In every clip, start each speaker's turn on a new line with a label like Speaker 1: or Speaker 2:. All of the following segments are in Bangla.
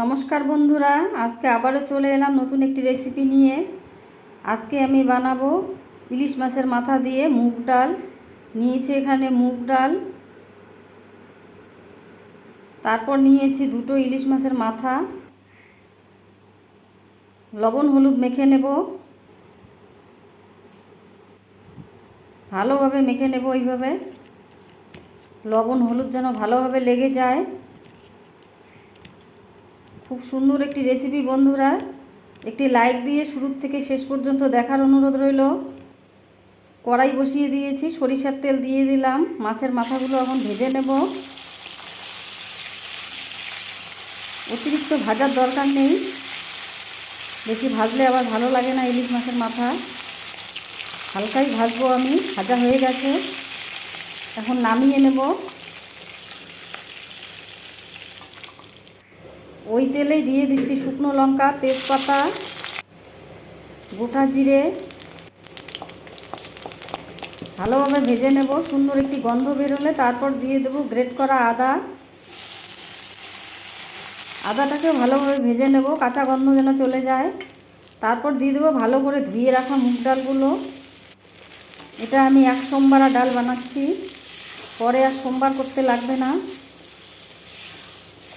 Speaker 1: নমস্কার বন্ধুরা, আজকে আবারও চলে এলাম নতুন একটি রেসিপি নিয়ে। আজকে আমি বানাবো ইলিশ মাছের মাথা দিয়ে মুগ ডাল। নিয়েছি এখানে মুগ ডাল। তারপর নিয়েছি দুটো ইলিশ মাছের মাথা। লবণ হলুদ মেখে নেব। ভালোভাবে মেখে নেব এইভাবে। লবণ হলুদ যেন ভালোভাবে লেগে যায়। খুব সুন্দর একটি রেসিপি বন্ধুরা। একটি লাইক দিয়ে শুরুর থেকে শেষ পর্যন্ত দেখার অনুরোধ রইল। কড়াই বসিয়ে দিয়েছি, সরিষার তেল দিয়ে দিলাম। মাছের মাথাগুলো এখন ভেজে নেব। অতিরিক্ত ভাজার দরকার নেই। বেশি ভাজলে আবার ভালো লাগে না ইলিশ মাছের মাথা। হালকাই ভাজবো আমি, ভাজা হয়ে গেছে। এখন নামিয়ে নেব। ওই তেলেই দিয়ে দিচ্ছি শুকনো লঙ্কা, তেজপাতা, গোটা জিরে। ভালোভাবে ভেজে নেব, সুন্দর একটি গন্ধ বেরোলে তারপর দিয়ে দেব গ্রেট করা আদা। আদাটাকেও ভালোভাবে ভেজে নেব, কাঁচা গন্ধ যেন চলে যায়। তারপর দিয়ে দেবো ভালো করে ধুয়ে রাখা মুগ ডালগুলো। এটা আমি এক সোমবার ডাল বানাচ্ছি, পরে আর সোমবার করতে লাগবে না।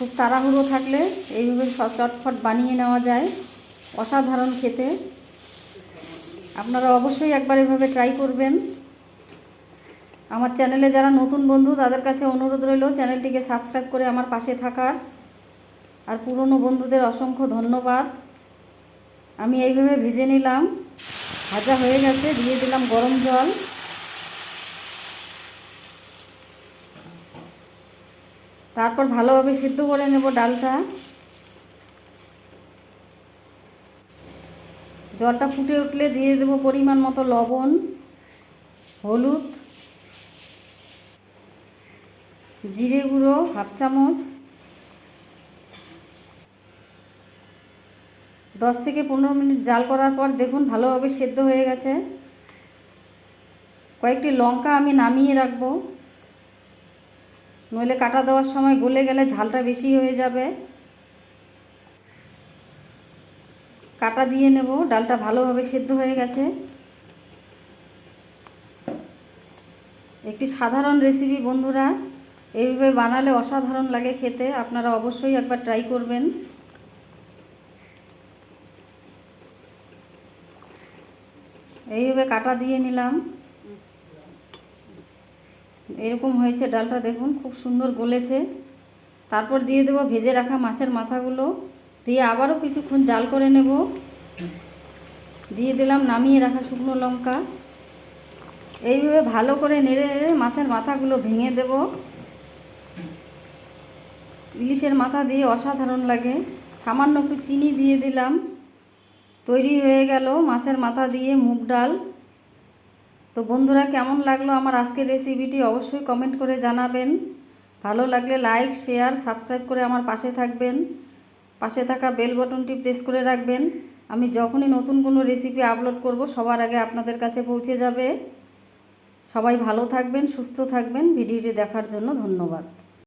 Speaker 1: খুব তাড়াহুড়ো থাকলে এইভাবে চটফট বানিয়ে নেওয়া যায়। অসাধারণ খেতে। আপনারা অবশ্যই একবার এভাবে ট্রাই করবেন। আমার চ্যানেলে যারা নতুন বন্ধু, তাদের কাছে অনুরোধ রইল চ্যানেলটিকে সাবস্ক্রাইব করে আমার পাশে থাকার। আর পুরনো বন্ধুদের অসংখ্য ধন্যবাদ। আমি এইভাবে ভিজে নিলাম। ভাজা হয়ে গেছে, দিয়ে দিলাম গরম জল। তারপর ভালোভাবে সিদ্ধ করে নেব ডালটা। জলটা ফুটে উঠলে দিয়ে দেব পরিমাণ মতো লবণ, হলুদ, জিরে গুঁড়ো, হাফ চামচ। দশ থেকে পনেরো মিনিট জাল করার পর দেখুন ভালোভাবে সেদ্ধ হয়ে গেছে। কয়েকটি লঙ্কা আমি নামিয়ে রাখব। নইলে কাটা দেওয়ার সময় গলে গেলে ঝালটা বেশি হয়ে যাবে। কাটা দিয়ে নেব, ডালটা ভালোভাবে সেদ্ধ হয়ে গেছে। একটি সাধারণ রেসিপি বন্ধুরা, এইভাবে বানালে অসাধারণ লাগে খেতে, আপনারা অবশ্যই একবার ট্রাই করবেন। এইভাবে কাটা দিয়ে নিলাম। এরকম হয়েছে, ডালটা দেখুন খুব সুন্দর গলেছে। তারপর দিয়ে দেবো ভেজে রাখা মাছের মাথাগুলো। দিয়ে আবারও কিছুক্ষণ জাল করে নেব। দিয়ে দিলাম নামিয়ে রাখা শুকনো লঙ্কা। এইভাবে ভালো করে নেড়ে নেড়ে মাছের মাথাগুলো ভেঙে দেব। ইলিশের মাথা দিয়ে অসাধারণ লাগে। সামান্য একটু চিনি দিয়ে দিলাম। তৈরি হয়ে গেল মাছের মাথা দিয়ে মুগ ডাল। তো বন্ধুরা, কেমন লাগল আমার আজকের রেসিপিটি অবশ্যই কমেন্ট করে জানাবেন। ভালো লাগলে লাইক শেয়ার সাবস্ক্রাইব করে আমার পাশে থাকবেন। পাশে থাকা বেল বটনটি প্রেস করে রাখবেন। আমি যখনই নতুন কোনো রেসিপি আপলোড করব, সবার আগে আপনাদের কাছে পৌঁছে যাবে। সবাই ভালো থাকবেন, সুস্থ থাকবেন। ভিডিওটি দেখার জন্য ধন্যবাদ।